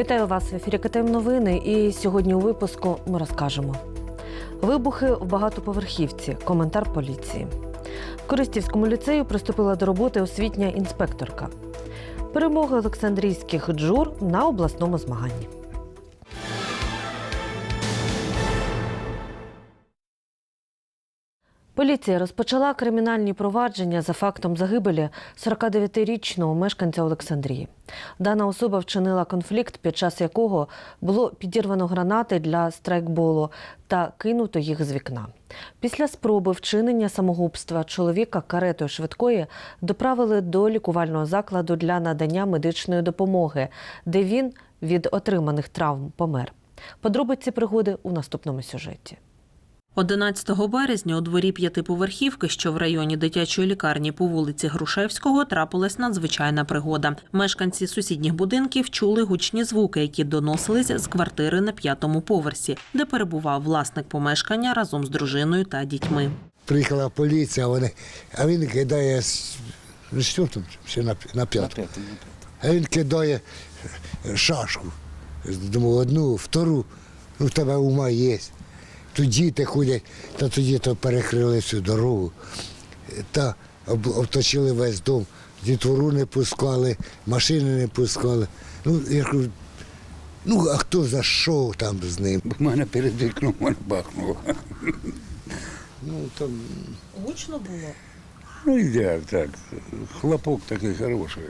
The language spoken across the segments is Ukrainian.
Вітаю вас в ефірі КТМ Новини. І сьогодні у випуску ми розкажемо. Вибухи в багатоповерхівці. Коментар поліції. В Користівському ліцею приступила до роботи освітня інспекторка. Перемоги Олександрійських джур на обласному змаганні. Поліція розпочала кримінальні провадження за фактом загибелі 49-річного мешканця Олександрії. Дана особа вчинила конфлікт, під час якого було підірвано гранати для страйкболу та кинуто їх з вікна. Після спроби вчинення самогубства чоловіка каретою швидкої доправили до лікувального закладу для надання медичної допомоги, де він від отриманих травм помер. Подробиці пригоди у наступному сюжеті. 11 березня у дворі п'ятиповерхівки, що в районі дитячої лікарні по вулиці Грушевського, трапилась надзвичайна пригода. Мешканці сусідніх будинків чули гучні звуки, які доносились з квартири на п'ятому поверсі, де перебував власник помешкання разом з дружиною та дітьми. Приїхала поліція, вони, а він кидає що там, ще на, на п'ятку. А він кидає шашку. Думаю, одну, втору, ну в тебе ума є. Тут діти ходять, та тоді то перекрили всю дорогу, та обточили весь дом. Дітвору не пускали, машини не пускали. Ну, я кажу, ну а хто за що там з ним? У мене перед вікном бахнуло. Ну, там Гучно було. Ну як так. Хлопок такий хороший.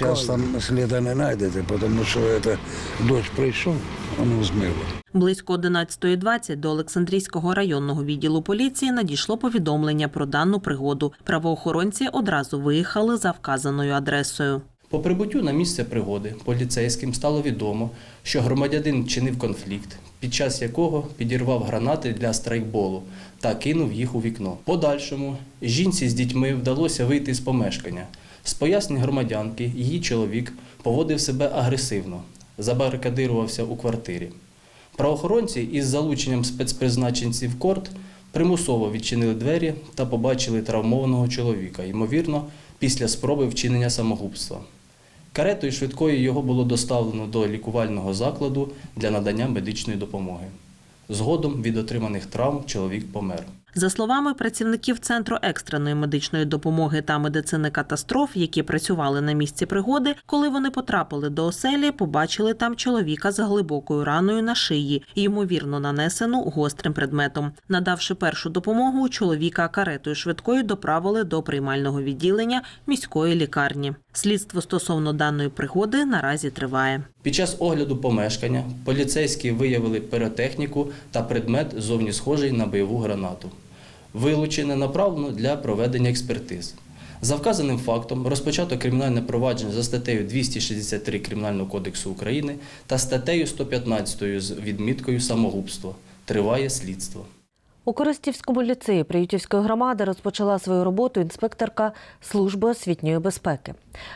Зараз там сліда не знайдете, тому що це дощ прийшов, воно змило. Близько 11.20 до Олександрійського районного відділу поліції надійшло повідомлення про дану пригоду. Правоохоронці одразу виїхали за вказаною адресою. По прибуттю на місце пригоди поліцейським стало відомо, що громадянин чинив конфлікт, під час якого підірвав гранати для страйкболу та кинув їх у вікно. Подальшому жінці з дітьми вдалося вийти з помешкання. З пояснень громадянки її чоловік поводив себе агресивно, забарикадирувався у квартирі. Правоохоронці із залученням спецпризначенців корт примусово відчинили двері та побачили травмованого чоловіка, ймовірно, після спроби вчинення самогубства. Каретою швидкою його було доставлено до лікувального закладу для надання медичної допомоги. Згодом від отриманих травм чоловік помер. За словами працівників центру екстреної медичної допомоги та медицини катастроф, які працювали на місці пригоди, коли вони потрапили до оселі, побачили там чоловіка з глибокою раною на шиї, ймовірно нанесену гострим предметом. Надавши першу допомогу, чоловіка каретою швидкою доправили до приймального відділення міської лікарні. Слідство стосовно даної пригоди наразі триває. Під час огляду помешкання поліцейські виявили піротехніку та предмет зовні схожий на бойову гранату. Вилучене направлено для проведення експертиз. За вказаним фактом розпочато кримінальне провадження за статтею 263 Кримінального кодексу України та статтею 115 з відміткою самогубство. Триває слідство. У Коростівському ліцеї Приютівської громади розпочала свою роботу інспекторка служби освітньої безпеки.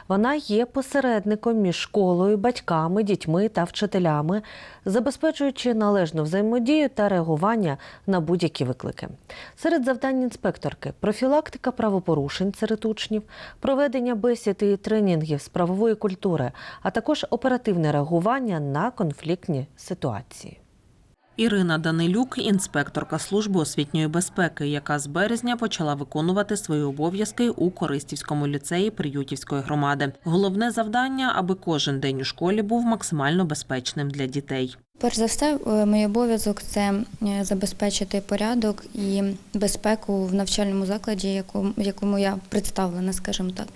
Вона є посередником між школою, батьками, дітьми та вчителями, забезпечуючи належну взаємодію та реагування на будь-які виклики. Серед завдань інспекторки профілактика правопорушень серед учнів, проведення бесід і тренінгів з правової культури, а також оперативне реагування на конфліктні ситуації. Ірина Данилюк, інспекторка служби освітньої безпеки, яка з березня почала виконувати свої обов'язки у Користівському ліцеї Приютівської громади. Головне завдання, аби кожен день у школі був максимально безпечним для дітей. Перш за все, е, мій обов'язок це е, забезпечити порядок і безпеку в навчальному закладі, якому я представлена, скажімо так.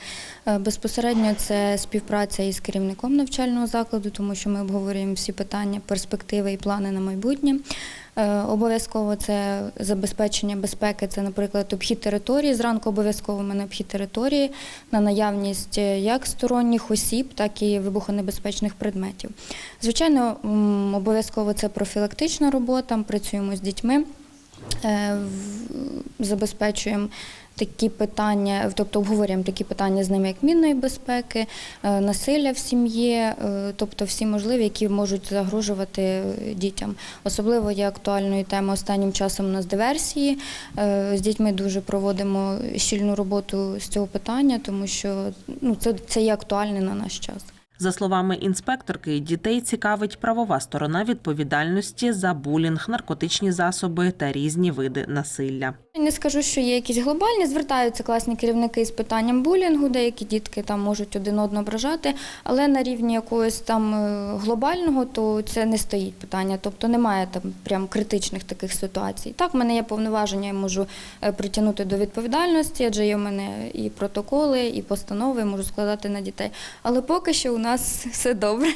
Е, Безпосередньо це співпраця із керівником навчального закладу, тому що ми обговорюємо всі питання, перспективи і плани на майбутнє. Е, Обов'язково це забезпечення безпеки, це, наприклад, обхід території. Зранку обов'язково ми на обхід території на наявність е, як сторонніх осіб, так і вибухонебезпечних предметів. Звичайно, обов'язково це профілактична робота. Працюємо з дітьми, е, забезпечуємо такі питання, тобто обговорюємо такі питання з ними, як мінної безпеки, е, насилля в сім'ї, е, тобто всі можливі, які можуть загрожувати е, дітям. Особливо є актуальною темою останнім часом у нас диверсії. З дітьми дуже проводимо щільну роботу з цього питання, тому що ну, це, це є актуальне на наш час. За словами інспекторки, дітей цікавить правова сторона відповідальності за булінг, наркотичні засоби та різні види насилля. Не скажу, що є якісь глобальні. Звертаються класні керівники з питанням булінгу. Деякі дітки там можуть один одного ображати, але на рівні якогось там е, глобального, то це не стоїть питання. Тобто немає там прям критичних таких ситуацій. Так, в мене є повноваження, я можу е, притягнути до відповідальності, адже є в мене і протоколи, і постанови, можу складати на дітей. Але поки що у нас все добре.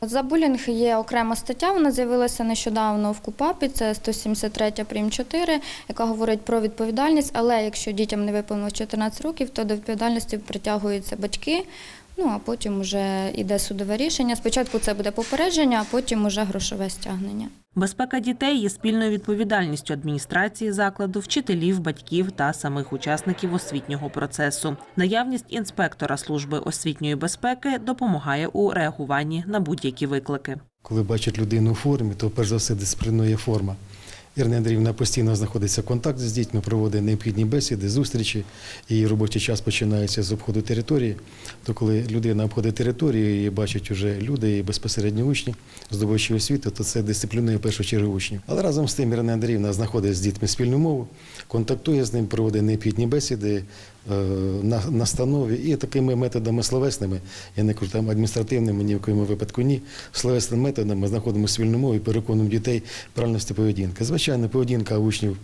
За булінг є окрема стаття, вона з'явилася нещодавно в КУПАПі, це 173 прим 4, яка говорить про відповідальність, але якщо дітям не виповнилось 14 років, то до відповідальності притягуються батьки, ну а потім вже йде судове рішення. Спочатку це буде попередження, а потім вже грошове стягнення. Безпека дітей є спільною відповідальністю адміністрації закладу, вчителів, батьків та самих учасників освітнього процесу. Наявність інспектора служби освітньої безпеки допомагає у реагуванні на будь-які виклики. Коли бачать людину у формі, то перш за все дисциплінує форма. Ірина Андріївна постійно знаходиться в контакті з дітьми, проводить необхідні бесіди, зустрічі. Її робочий час починається з обходу території. То коли людина обходить територію і бачать уже люди, і безпосередньо учні здобувачі освіти, то це дисциплінує в першу чергу учнів. Але разом з тим Ірина Андріївна знаходить з дітьми спільну мову, контактує з ним, проводить необхідні бесіди, е, на настанові і такими методами словесними, я не кажу там адміністративними, ні в якому випадку ні. Словесними методами ми знаходимо спільну мову і переконуємо дітей правильності поведінки. Звичайно, поведінка учнів.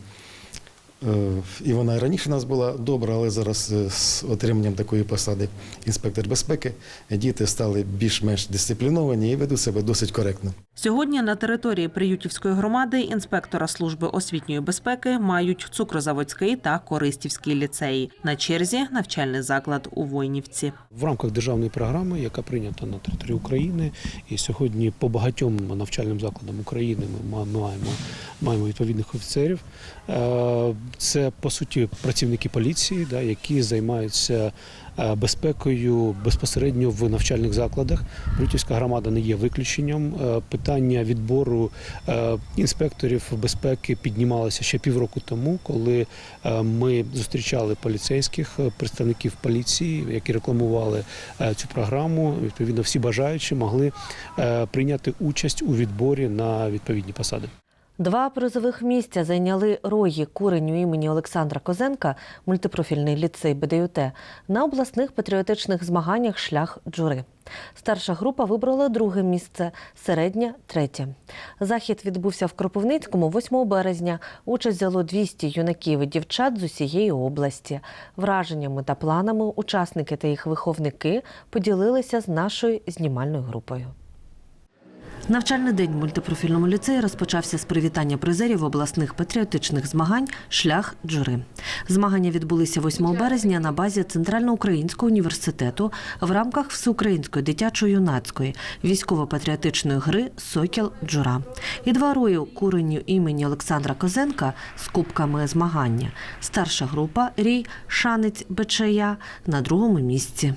Е, І вона і раніше у нас була добра, але зараз е, з отриманням такої посади інспектор безпеки діти стали більш-менш дисципліновані і ведуть себе досить коректно. Сьогодні на території Приютівської громади інспектора служби освітньої безпеки мають Цукрозаводський та Користівський ліцеї. На черзі навчальний заклад у Войнівці. В рамках державної програми, яка прийнята на території України, і сьогодні по багатьом навчальним закладам України ми маємо, маємо відповідних офіцерів. Це по суті працівники поліції, да, які займаються е, безпекою безпосередньо в навчальних закладах. Брютівська громада не є виключенням. Е, Питання відбору е, інспекторів безпеки піднімалося ще півроку тому, коли ми зустрічали поліцейських представників поліції, які рекламували цю програму. Відповідно, всі бажаючі могли прийняти участь у відборі на відповідні посади. Два призових місця зайняли рої куреню імені Олександра Козенка, мультипрофільний ліцей БДЮТ, на обласних патріотичних змаганнях шлях джури. Старша група вибрала друге місце, середня третє. Захід відбувся в Кропивницькому 8 березня. Участь взяло 200 юнаків і дівчат з усієї області. Враженнями та планами учасники та їх виховники поділилися з нашою знімальною групою. Навчальний день в мультипрофільному ліцеї розпочався з привітання призерів обласних патріотичних змагань Шлях джури. Змагання відбулися 8 березня на базі Центральноукраїнського університету в рамках всеукраїнської дитячо-юнацької військово-патріотичної гри Сокіл Джура. І два рої куреню імені Олександра Козенка з кубками змагання. Старша група Рій Шанець Бечея на другому місці.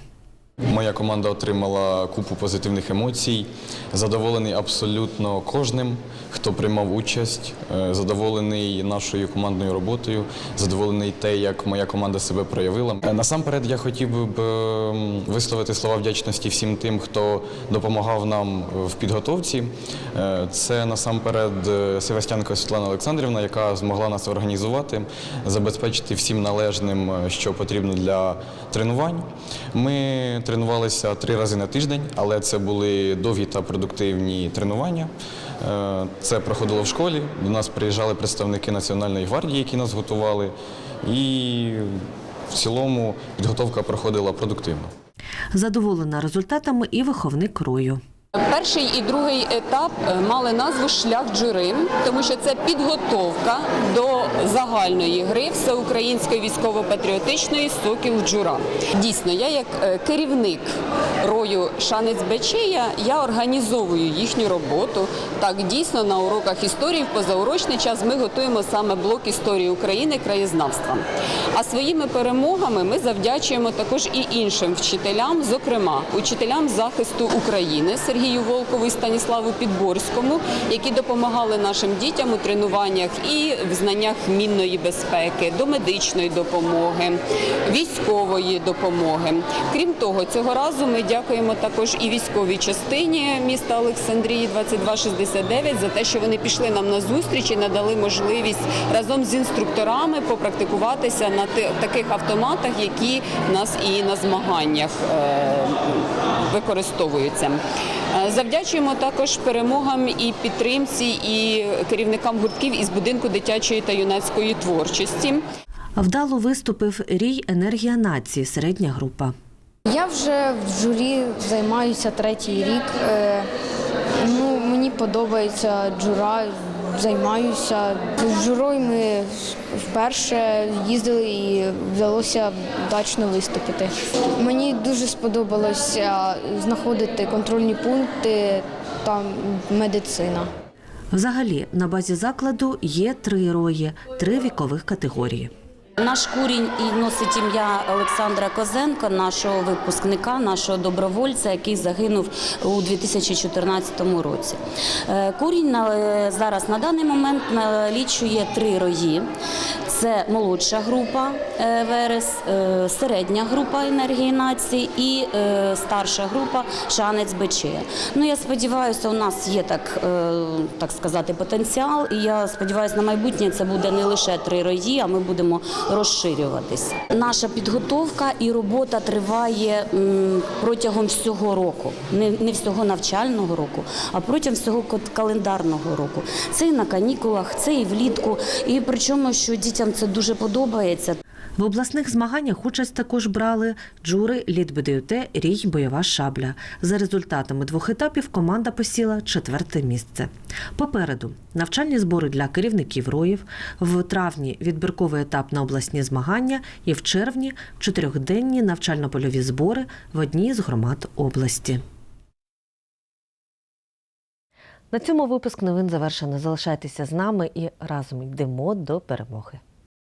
Моя команда отримала купу позитивних емоцій. Задоволений абсолютно кожним, хто приймав участь, Е, задоволений нашою командною роботою, задоволений те, як моя команда себе проявила. Е, Насамперед, я хотів би висловити слова вдячності всім тим, хто допомагав нам в підготовці. Е, Це насамперед Севастянко Світлана Олександрівна, яка змогла нас організувати, забезпечити всім належним, що потрібно для тренувань. Ми тренувалися три рази на тиждень, але це були довгі та продуктивні тренування. Е, Це проходило в школі. До нас приїжджали представники Національної гвардії, які нас готували. І в цілому підготовка проходила продуктивно. Задоволена результатами і виховник рою. Перший і другий етап е, мали назву Шлях джури, тому що це підготовка до загальної гри всеукраїнської військово-патріотичної Сокіл Джура. Дійсно, я як е, керівник рою Шанець Бечея, я організовую їхню роботу. Так, дійсно, на уроках історії в позаурочний час ми готуємо саме блок історії України краєзнавства. А своїми перемогами ми завдячуємо також і іншим вчителям, зокрема учителям захисту України Сергію Сергію Волкову і Станіславу Підборському, які допомагали нашим дітям у тренуваннях і в знаннях мінної безпеки, до медичної допомоги, військової допомоги. Крім того, цього разу ми дякуємо також і військовій частині міста Олександрії 2269 за те, що вони пішли нам на зустріч і надали можливість разом з інструкторами попрактикуватися на таких автоматах, які нас і на змаганнях е, використовуються. Е, Завдячуємо також перемогам і підтримці, і керівникам гуртків із будинку дитячої та юнацької творчості. Вдало виступив рій енергія нації, середня група. Я вже в журі займаюся третій рік. Е, Ну, мені подобається джура, займаюся. З журою ми вперше їздили і вдалося вдачно виступити. Мені дуже сподобалося знаходити контрольні пункти та медицина. Взагалі, на базі закладу є три рої, три вікових категорії. Наш курінь і носить ім'я Олександра Козенка, нашого випускника, нашого добровольця, який загинув у 2014 році. Е, Курінь е, зараз на даний момент налічує три рої. Це молодша група е, Верес, е, середня група енергії нації і е, старша група Шанець Бечея. Ну я сподіваюся, у нас є так, так сказати, потенціал. І я сподіваюся, на майбутнє це буде не лише три рої, а ми будемо розширюватися. Наша підготовка і робота триває протягом всього року, не всього навчального року, а протягом всього календарного року. Це і на канікулах, це і влітку. І причому, що дітям це дуже подобається. В обласних змаганнях участь також брали джури Літбедют, рій бойова шабля. За результатами двох етапів команда посіла четверте місце. Попереду навчальні збори для керівників роїв, в травні відбірковий етап на обласні змагання і в червні чотирьохденні навчально-польові збори в одній з громад області. На цьому випуск новин завершено. Залишайтеся з нами і разом йдемо до перемоги.